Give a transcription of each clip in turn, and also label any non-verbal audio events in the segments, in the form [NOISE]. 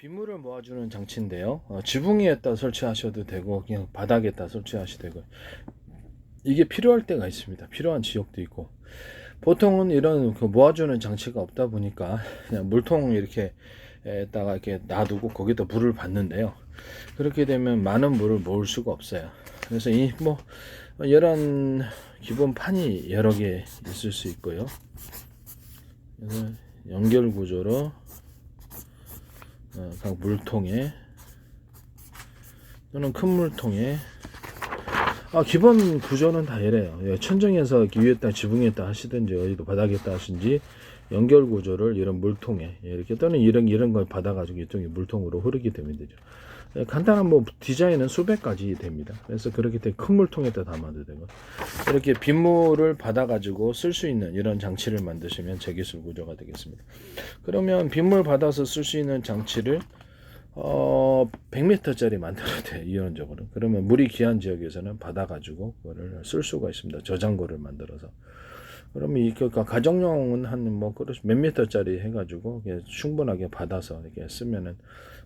빗물을 모아주는 장치인데요. 어, 지붕 위에다 설치하셔도 되고 그냥 바닥에다 설치하셔도 되고 이게 필요할 때가 있습니다. 필요한 지역도 있고 보통은 이런 그 모아주는 장치가 없다 보니까 그냥 물통 이렇게 에다가 이렇게 놔두고 거기다 물을 받는데요. 그렇게 되면 많은 물을 모을 수가 없어요. 그래서 이 뭐 이런 기본 판이 여러 개 있을 수 있고요. 연결 구조로 어, 각 물통에 또는 큰 물통에 아 기본 구조는 다 이래요. 예, 천정에서 위에다 지붕에다 하시든지 어디도 바닥에다 하신지 연결 구조를 이런 물통에 예, 이렇게 또는 이런 이런 걸 받아가지고 이쪽에 물통으로 흐르게 되면 되죠. 예, 간단한 뭐 디자인은 수백 가지 됩니다. 그래서 그렇게 때큰 물통에다 담아도 되고 이렇게 빗물을 받아가지고 쓸 수 있는 이런 장치를 만드시면 재기술 구조가 되겠습니다. 그러면 빗물 받아서 쓸 수 있는 장치를 어 100m짜리 만들어야 돼 이론적으로. 그러면 물이 귀한 지역에서는 받아가지고 그거를 쓸 수가 있습니다. 저장고를 만들어서. 그러면 이 그, 가정용은 한뭐 몇 미터짜리 해가지고 충분하게 받아서 이렇게 쓰면은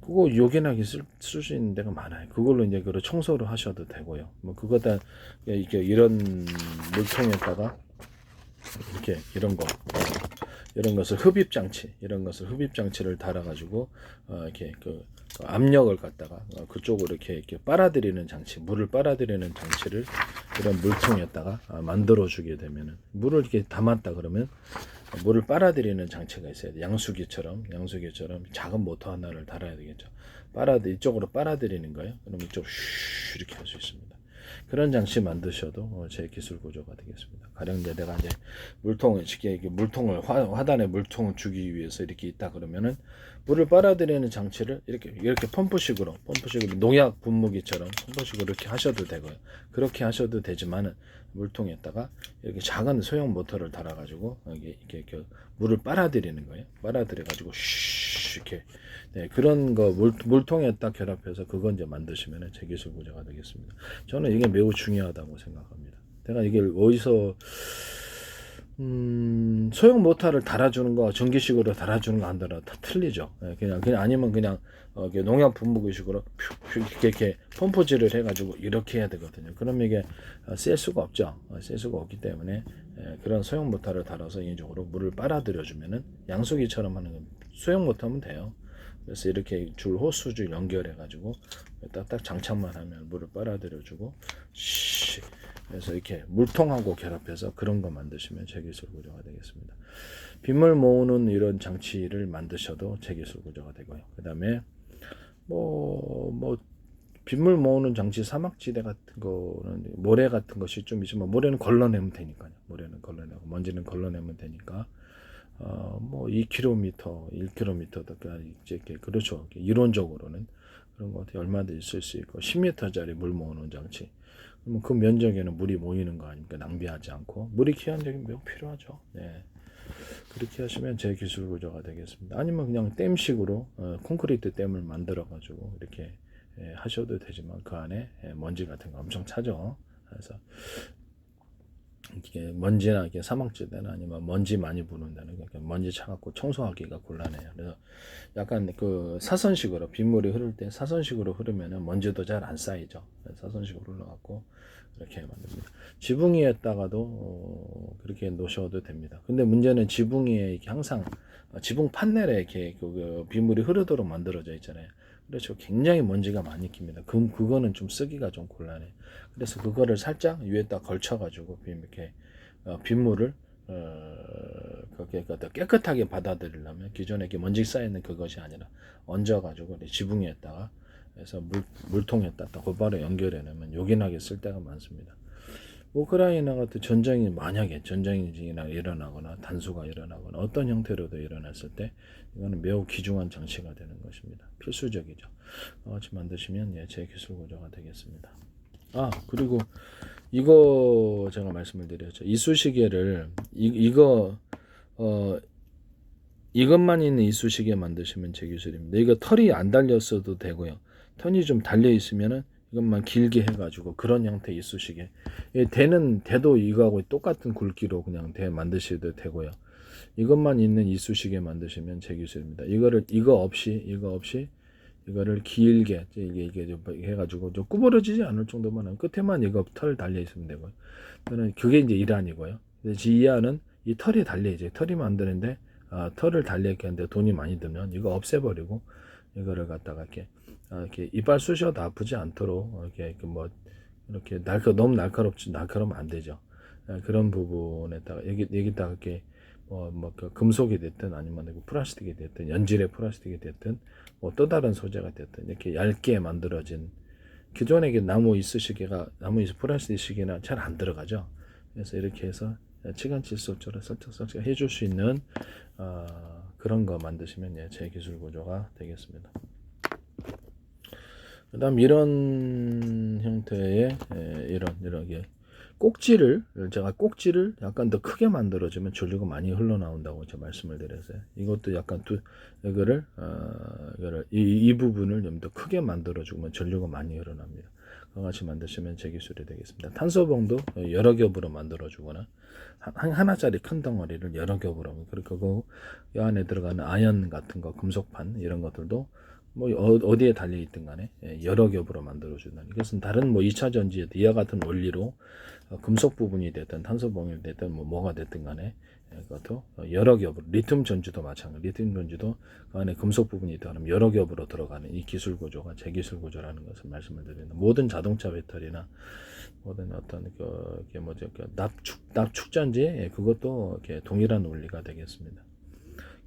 그거 요긴하게 쓸 수 있는 데가 많아요. 그걸로 이제 그 청소를 하셔도 되고요. 뭐 그거다 이렇게 이런 물통에다가 이렇게 이런 거 이런 것을 흡입 장치 이런 것을 흡입 장치를 달아 가지고 어, 이렇게 그, 그 압력을 갖다가 어, 그쪽으로 이렇게 이렇게 빨아들이는 장치 물을 빨아들이는 장치를 이런 물통에다가 아, 만들어 주게 되면은 물을 이렇게 담았다 그러면 물을 빨아들이는 장치가 있어야 돼. 양수기처럼 양수기처럼 작은 모터 하나를 달아야 되겠죠. 빨아들 이쪽으로 빨아들이는 거예요. 그럼 이쪽 슈 이렇게 할 수 있습니다 그런 장치 만드셔도 어, 제 기술 구조가 되겠습니다. 가령 내가 이제 물통을 쉽게 이렇게 물통을 화, 화단에 물통을 주기 위해서 이렇게 있다 그러면은 물을 빨아들이는 장치를 이렇게 이렇게 펌프식으로 펌프식으로 농약 분무기처럼 펌프식으로 이렇게 하셔도 되고요. 그렇게 하셔도 되지만은 물통에다가 이렇게 작은 소형 모터를 달아가지고 이렇게, 이렇게 물을 빨아들이는 거예요. 빨아들여가지고 슈 이렇게 네, 그런 거 물, 물통에 딱 결합해서 그거 이제 만드시면 제 기술 구조가 되겠습니다. 저는 이게 매우 중요하다고 생각합니다. 내가 이게 어디서 음, 소형 모터를 달아주는 거 전기식으로 달아주는 거 한다라 다 틀리죠. 예, 그냥 그냥 아니면 그냥 어, 농약 분무기식으로 이렇게, 이렇게 펌프질을 해가지고 이렇게 해야 되거든요. 그러면 이게 어, 쓸 수가 없죠. 어, 쓸 수가 없기 때문에 예, 그런 소형 모터를 달아서 인위적으로 물을 빨아들여 주면은 양수기처럼 하는 건 소형 모터면 돼요. 그래서 이렇게 줄 호수줄 연결해 가지고 딱딱 장착만 하면 물을 빨아들여 주고 그래서 이렇게 물통하고 결합해서 그런 거 만드시면 제기술 구조가 되겠습니다. 빗물 모으는 이런 장치를 만드셔도 제기술 구조가 되고요. 그 다음에 뭐 뭐 빗물 모으는 장치 사막지대 같은 거는 모래 같은 것이 좀 있으면 모래는 걸러내면 되니까요. 모래는 걸러내고 먼지는 걸러내면 되니까 어, 뭐 2km, 1km도 이제 이렇게 그렇죠. 이론적으로는 그런 것 얼마든지 쓸 수 있고 10m짜리 물 모으는 장치. 그러면 그 면적에는 물이 모이는 거 아닙니까? 낭비하지 않고 물이 기한적인 매우 필요하죠. 네. 그렇게 하시면 제 기술 구조가 되겠습니다. 아니면 그냥 댐식으로 어, 콘크리트 댐을 만들어 가지고 이렇게 예, 하셔도 되지만 그 안에 예, 먼지 같은 거 엄청 차죠. 그래서 이게 먼지나 이렇게 사막지대나 아니면 먼지 많이 부는 데는 이렇게 먼지 차갖고 청소하기가 곤란해요. 그래서 약간 그 사선식으로 빗물이 흐를 때 사선식으로 흐르면은 먼지도 잘 안 쌓이죠. 사선식으로 흘러갖고 이렇게 만듭니다. 지붕 위에다가도 어, 그렇게 놓으셔도 됩니다. 근데 문제는 지붕 위에 이렇게 항상 지붕 판넬에 이렇게 그, 그 빗물이 흐르도록 만들어져 있잖아요. 그렇죠. 굉장히 먼지가 많이 낍니다. 그, 그거는 좀 쓰기가 좀 곤란해. 그래서 그거를 살짝 위에다 걸쳐가지고 이렇게 어, 빗물을 어, 그렇게 깨끗하게 받아들이려면 기존에 이렇게 먼지 쌓이는 그것이 아니라 얹어가지고 지붕 에다가 그래서 물, 물통에다가 곧바로 연결해 놓으면 요긴하게 쓸 때가 많습니다. 우크라이나 같은 전쟁이 만약에 전쟁이 일어나거나 단수가 일어나거나 어떤 형태로도 일어났을 때 이거는 매우 귀중한 장치가 되는 것입니다. 필수적이죠. 같이 만드시면 예, 제 기술 구조가 되겠습니다. 아 그리고 이거 제가 말씀을 드렸죠. 이쑤시개를 이, 이거 어 이것만 있는 이쑤시개 만드시면 제 기술입니다. 이거 털이 안 달렸어도 되고요. 털이 좀 달려 있으면은 이것만 길게 해가지고 그런 형태 이쑤시개. 예, 대는 대도 이거하고 똑같은 굵기로 그냥 대 만드셔도 되고요. 이것만 있는 이쑤시개 만드시면 제 기술입니다. 이거를 이거 없이 이거 없이 이거를 길게 이게 이게 좀 해가지고 좀 구부러지지 않을 정도만 하면 끝에만 이거 털 달려 있으면 되고요. 저는 그게 이제 일환이고요. 지이하는 이 털이 달려 이제 털이 만드는데 아, 털을 달리게 하는데 돈이 많이 들면 이거 없애버리고 이거를 갖다가 이렇게 아, 이렇게 이빨 쑤셔도 아프지 않도록 이렇게 이렇게 뭐 이렇게 날카 너무 날카롭지 날카로우면 안 되죠. 아, 그런 부분에다가 여기 여기다가 이렇게 뭐뭐 그 금속이 됐든 아니면 그 플라스틱이 됐든 연질의 플라스틱이 됐든 뭐 또 다른 소재가 됐든 이렇게 얇게 만들어진 기존에 이게 나무 이쑤시개가 나무 이쑤 플라스틱 시계나 잘 안 들어가죠. 그래서 이렇게 해서 치간 칫솔처럼 설정설정 해줄 수 있는 어, 그런 거 만드시면 예, 제 기술 구조가 되겠습니다. 그다음 이런 형태의 예, 이런 이렇게 꼭지를 제가 꼭지를 약간 더 크게 만들어주면 전류가 많이 흘러나온다고 제가 말씀을 드렸어요. 이것도 약간 두 이거를 어, 이거를 이, 이 부분을 좀 더 크게 만들어주면 전류가 많이 흘러납니다. 그와 같이 만드시면 제 기술이 되겠습니다. 탄소봉도 여러 겹으로 만들어주거나 한, 하나짜리 큰 덩어리를 여러 겹으로 그리고 그 안에 들어가는 아연 같은 거 금속판 이런 것들도 뭐 어- 어디에 달려 있든 간에 예, 여러 겹으로 만들어 준다. 이것은 다른 뭐 2차 전지에도 이와 같은 원리로 어, 금속 부분이 됐든 탄소 봉이 됐든 뭐 뭐가 됐든 간에 예, 그것도 여러 겹으로 리튬 전지도 마찬가지. 리튬 전지도 그 안에 금속 부분이 있다면 여러 겹으로 들어가는 이 기술 구조가 제 기술 구조라는 것을 말씀을 드립니다. 모든 자동차 배터리나 모든 어떤 그 이게 뭐죠 그 납축 납축 전지 예, 그것도 이렇게 동일한 원리가 되겠습니다.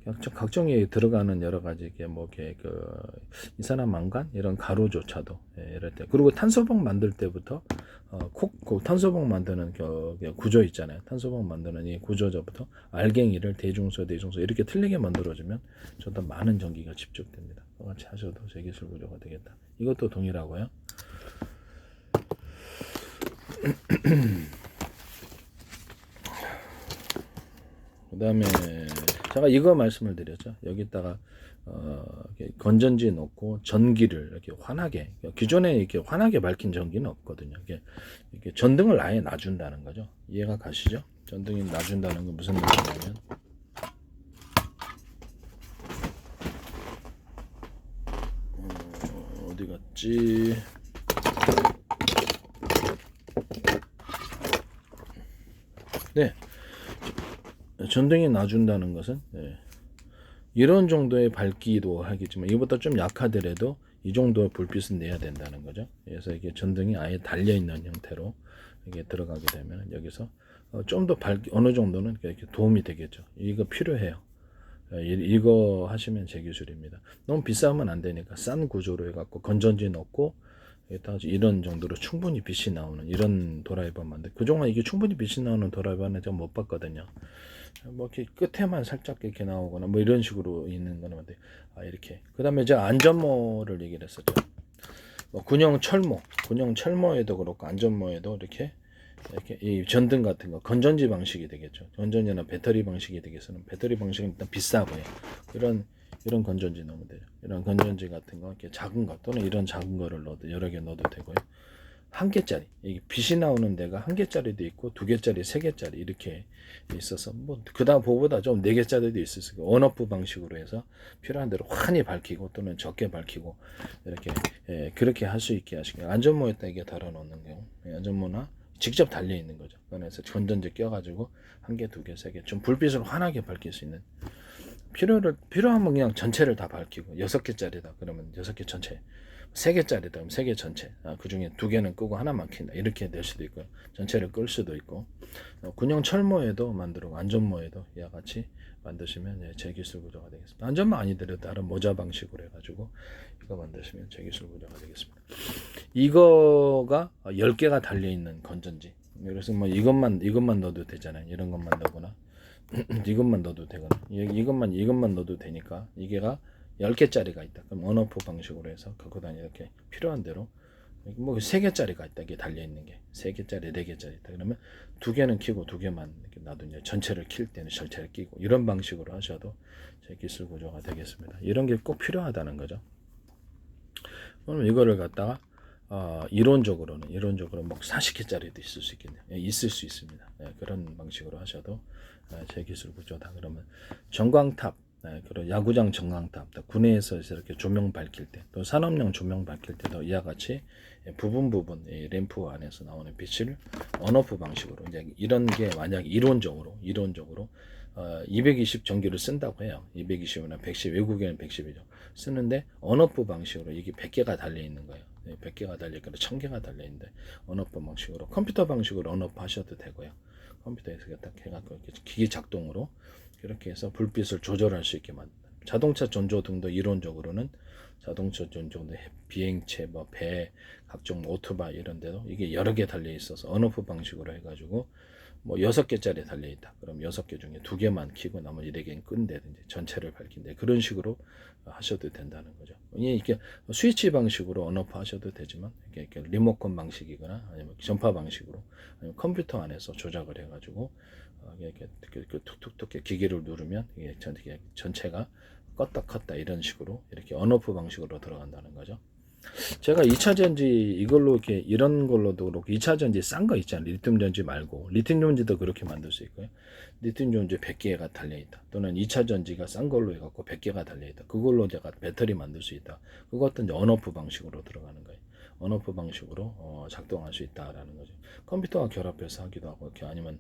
각종 각종에 들어가는 여러 가지 이게 뭐 이렇게 그 이산화망간 이런 가루조차도 예, 이럴 때 그리고 탄소봉 만들 때부터 어, 콕, 그 탄소봉 만드는 그, 그 구조 있잖아요. 탄소봉 만드는 이 구조저부터 알갱이를 대중소 대중소 이렇게 틀리게 만들어주면 저도 많은 전기가 집중됩니다. 똑같이 하셔도 제 기술 구조가 되겠다. 이것도 동일하고요. [CLEARS THROAT] 그 다음에 제가 이거 말씀을 드렸죠. 여기다가 어, 건전지 넣고 전기를 이렇게 환하게 기존에 이렇게 환하게 밝힌 전기는 없거든요. 이게 이렇게 전등을 아예 놔준다는 거죠. 이해가 가시죠? 전등이 놔준다는 건 무슨 말이냐면 어, 어디 갔지? 네, 전등이 놔준다는 것은 예, 이런 정도의 밝기도 하겠지만 이보다 좀 약하더라도 이 정도의 불빛은 내야 된다는 거죠. 그래서 이게 전등이 아예 달려 있는 형태로 이게 들어가게 되면 여기서 어, 좀더 밝기 어느 정도는 이렇게 도움이 되겠죠. 이거 필요해요. 예, 이- 이거 하시면 제 기술입니다. 너무 비싸면 안 되니까 싼 구조로 해갖고 건전지 넣고 이런 정도로 충분히 빛이 나오는 이런 드라이버 만들. 그동안 이게 충분히 빛이 나오는 드라이버는 제가 못 봤거든요. 뭐 이렇게 끝에만 살짝 이렇게 나오거나 뭐 이런 식으로 있는 거는 어때? 아 이렇게. 그 다음에 제가 안전모를 얘기를 했었죠. 뭐 군용 철모, 군용 철모에도 그렇고 안전모에도 이렇게 이렇게 이 전등 같은 거 건전지 방식이 되겠죠. 건전지나 배터리 방식이 되겠어는 배터리 방식은 일단 비싸고요. 이런 이런 건전지 넣으면 돼요. 이런 건전지 같은 거 이렇게 작은 거 또는 이런 작은 거를 넣어도 여러 개 넣어도 되고요. 한 개짜리. 이게 빛이 나오는 데가 한 개짜리도 있고 두 개짜리, 세 개짜리 이렇게 있어서 뭐 그다음 보보다 좀 네 개짜리도 있을 수 있고 온오프 방식으로 해서 필요한 대로 환히 밝히고 또는 적게 밝히고 이렇게 예, 그렇게 할 수 있게 하시고 안전모에다 이게 달아 놓는 경우 예, 안전모나 직접 달려 있는 거죠. 그래서 건전지 껴가지고 한 개, 두 개, 세 개 좀 불빛을 환하게 밝힐 수 있는 필요를 필요하면 그냥 전체를 다 밝히고 여섯 개짜리다 그러면 여섯 개 전체 세 개짜리다. 그럼 세 개 전체. 아, 그 중에 두 개는 끄고 하나만 킨다. 이렇게 될 수도 있고요 전체를 끌 수도 있고. 어, 군용 철모에도 만들고 안전모에도 이와 같이 만드시면 예, 제 기술 구조가 되겠습니다. 안전모 아니더라도 다른 모자 방식으로 해가지고 이거 만드시면 제 기술 구조가 되겠습니다. 이거가 10개가 달려있는 건전지. 그래서 뭐 이것만 이것만 넣어도 되잖아요. 이런 것만 넣거나 [CLEARS THROAT] 이것만 넣어도 되거나. 이- 이것만 이것만 넣어도 되니까 이게가 10개짜리가 있다. 그럼 언어프 방식으로 해서 갖고 다니 이렇게 필요한 대로 뭐 3개짜리가 있다. 이게 달려 있는 게 3개짜리, 4개짜리 있다. 그러면 두 개는 키고 두 개만 이렇게 이제 전체를 킬 때는 전체를 끼고 이런 방식으로 하셔도 제 기술 구조가 되겠습니다. 이런 게 꼭 필요하다는 거죠. 그럼 이거를 갖다가 어, 이론적으로는 이론적으로 뭐 40개짜리도 있을 수 있겠네요. 예, 있을 수 있습니다. 예, 그런 방식으로 하셔도 아, 제 기술 구조다. 그러면 전광탑 네, 그리고 야구장 전광탑, 또 군내에서 이렇게 조명 밝힐 때, 또 산업용 조명 밝힐 때도 이와 같이 예, 부분 부분 이 램프 안에서 나오는 빛을 언오프 방식으로 이제 이런 게 만약 이론적으로 이론적으로 어, 220 전기를 쓴다고 해요. 220이나 110 외국에는 110이죠. 쓰는데 언오프 방식으로 이게 100개가 달려 있는 거예요. 네, 100개가 달려 있고 1000개가 달려 있는데 언오프 방식으로 컴퓨터 방식으로 언오프 하셔도 되고요. 컴퓨터에서 딱 해갖고 기기 작동으로 이렇게 해서 불빛을 조절할 수 있게 만든 자동차 전조 등도 이론적으로는 자동차 전조등 비행체 뭐 배 각종 뭐 오토바이 이런 데도 이게 여러 개 달려 있어서 언오프 방식으로 해가지고 뭐 여섯 개짜리 달려 있다. 그럼 여섯 개 중에 두 개만 켜고 나머지 네 개는 끈다든지 전체를 밝힌다. 그런 식으로 하셔도 된다는 거죠. 이게 스위치 방식으로 언오프 하셔도 되지만 이렇게 리모컨 방식이거나 아니면 전파 방식으로 아니면 컴퓨터 안에서 조작을 해가지고 어, 이렇게 이렇게 툭툭툭 이렇게 기계를 누르면 이게 전- 전체가 껐다 켰다 이런 식으로 이렇게 언오프 방식으로 들어간다는 거죠. 제가 2차 전지 이걸로 이렇게 이런 걸로도 그렇고 2차 전지 싼 거 있잖아요. 리튬 전지 말고 리튬 전지도 그렇게 만들 수 있고요. 리튬 전지 100개가 달려 있다. 또는 2차 전지가 싼 걸로 해 갖고 100개가 달려 있다. 그걸로 제가 배터리 만들 수 있다. 그것도 이제 언오프 방식으로 들어가는 거예요. 언오프 방식으로 어, 작동할 수 있다라는 거죠. 컴퓨터와 결합해서 하기도 하고 이렇게 아니면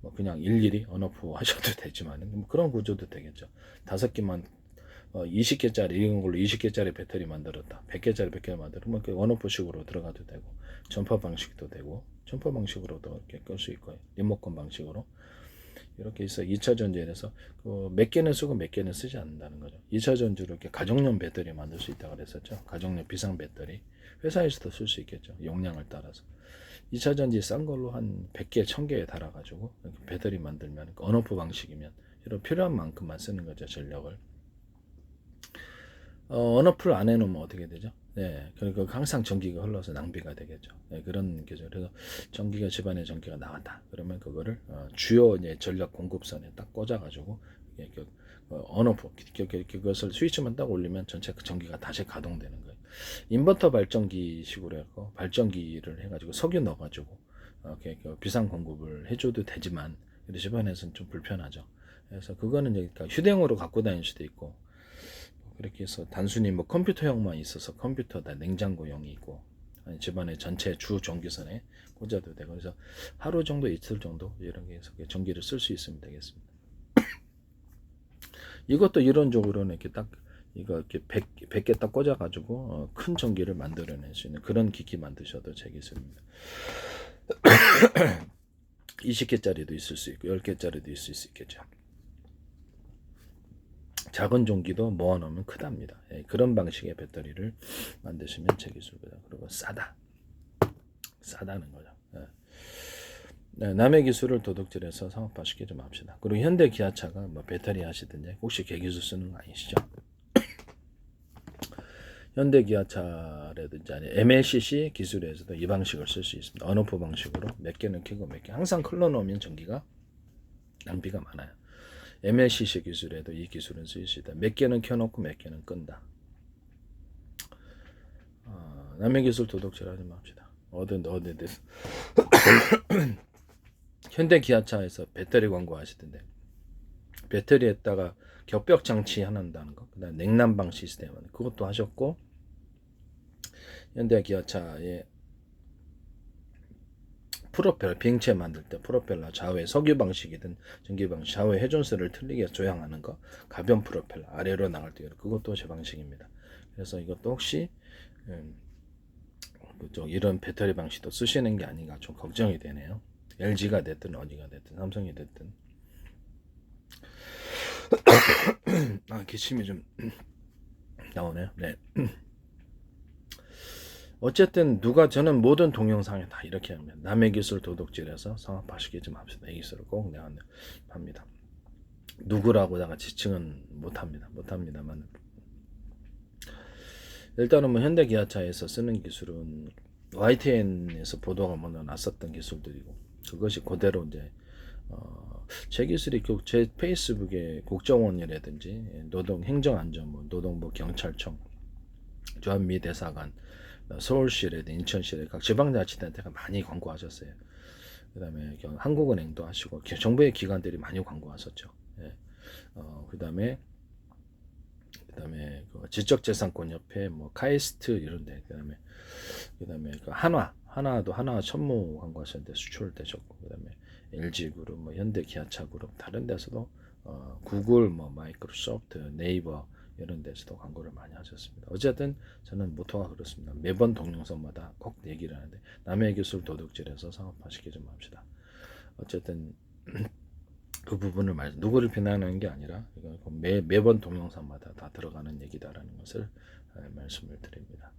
뭐 그냥 일일이 언오프 [LAUGHS] 하셔도 되지만 뭐 그런 구조도 되겠죠. 다섯 개만 어, 20개짜리 이런 걸로 20개짜리 배터리 만들었다. 100개짜리 100개 만들면 그 원오프식으로 들어가도 되고 전파 방식도 되고 전파 방식으로도 이렇게 끌 수 있고 리모컨 방식으로 이렇게 해서 2차 전지에서 그 몇 개는 쓰고 몇 개는 쓰지 않는다는 거죠. 2차 전지로 이렇게 가정용 배터리 만들 수 있다고 그랬었죠. 가정용 비상 배터리 회사에서도 쓸 수 있겠죠. 용량을 따라서. 2차 전지 싼 걸로 한 100개, 1000개에 달아가지고 배터리 만들면 그 언오프 방식이면 이런 필요한 만큼만 쓰는 거죠. 전력을. 어, 언어풀 안 해놓으면 어떻게 되죠? 네, 그러니까 항상 전기가 흘러서 낭비가 되겠죠. 네, 그런 게죠. 그래서 전기가 집안에 전기가 나왔다. 그러면 그거를 어, 주요 이제 전력 공급선에 딱 꽂아가지고 이렇게 어, 언어풀 이렇게 그것을 스위치만 딱 올리면 전체 그 전기가 다시 가동되는 거예요. 인버터 발전기 식으로 해서 발전기를 해가지고 석유 넣어가지고 어, 이렇게 그 비상 공급을 해줘도 되지만 우리 집안에서는 좀 불편하죠. 그래서 그거는 그러니까 휴대용으로 갖고 다닐 수도 있고 그렇게 해서 단순히 뭐 컴퓨터형만 있어서 컴퓨터다 냉장고용이 있고 집안에 전체 주 전기선에 꽂아도 되고 그래서 하루 정도 이틀 정도 이런 게 해서 전기를 쓸 수 있으면 되겠습니다. [COUGHS] 이것도 이론적으로는 이렇게 딱 이거 이렇게 100, 100 개 딱 꽂아가지고 어, 큰 전기를 만들어낼 수 있는 그런 기기 만드셔도 제 기술입니다. [COUGHS] 20개짜리도 있을 수 있고 10개짜리도 있을 수 있겠죠. 작은 종기도 모아놓으면 크답니다. 예, 그런 방식의 배터리를 만드시면 제 기술보다 그리고 싸다. 싸다는 거죠. 예. 네, 남의 기술을 도둑질해서 상업화시키지 좀 합시다. 그리고 현대 기아차가 뭐 배터리 하시든지 혹시 개기술 쓰는 거 아니시죠? 현대 기아차라든지 아니 MLCC 기술에서도 이 방식을 쓸 수 있습니다. 언오프 방식으로 몇 개는 켜고 몇 개. 항상 클러 놓으면 전기가 낭비가 많아요. MLCC 기술에도 이 기술은 쓰일 수 있다. 몇 개는 켜놓고 몇 개는 끈다. 어, 남의 기술 도둑질하지 맙시다. 어든 어든 데서 [COUGHS] 현대 기아차에서 배터리 광고 하시던데 배터리에다가 격벽 장치 하는다는 거, 그다음 냉난방 시스템. 그것도 하셨고 현대 기아차의 프로펠러 비행체 만들 때 프로펠러 좌우에 석유 방식이든 전기 방식 좌우에 회전수를 틀리게 조향하는 거. 가변 프로펠러 아래로 나갈 때. 그것도 제 방식입니다. 그래서 이것도 혹시 음, 그쪽 이런 배터리 방식도 쓰시는 게 아닌가 좀 걱정이 되네요. LG가 됐든 어디가 됐든 삼성이 됐든 아 기침이 좀 나오네요. 네. 어쨌든 누가 저는 모든 동영상에 다 이렇게 합니다. 남의 기술 도둑질해서 상업화시키지 맙시다. 이 기술을 꼭 내가 합니다. 누구라고다가 지칭은 못합니다. 못합니다만 일단은 뭐 현대 기아차에서 쓰는 기술은 YTN에서 보도가 먼저 났었던 기술들이고 그것이 그대로 이제 어, 제 기술이 그제 페이스북에 국정원이라든지 노동 행정안전부, 노동부 경찰청, 주한미 대사관, 서울시라든지 인천시라든지 각 지방자치단체가 많이 광고하셨어요. 그다음에 경- 한국은행도 하시고 기- 정부의 기관들이 많이 광고하셨죠. 예. 어, 그다음에 그다음에 그 지적재산권 협회 뭐 카이스트 이런데 그다음에 그다음에 그 한화 한화도 한화 천무 광고하셨는데 수출되셨고 그다음에 LG 그룹 뭐 현대 기아차 그룹 다른 데서도 어, 구글 뭐 마이크로소프트 네이버 이런 데서도 광고를 많이 하셨습니다. 어쨌든 저는 모토가 그렇습니다. 매번 동영상마다 꼭 얘기를 하는데 남의 기술 도둑질해서 상업화시키지 맙시다. 어쨌든 [CLEARS THROAT] 그 부분을 말 누구를 비난하는 게 아니라 매 매번 동영상마다 다 들어가는 얘기다라는 것을 에, 말씀을 드립니다.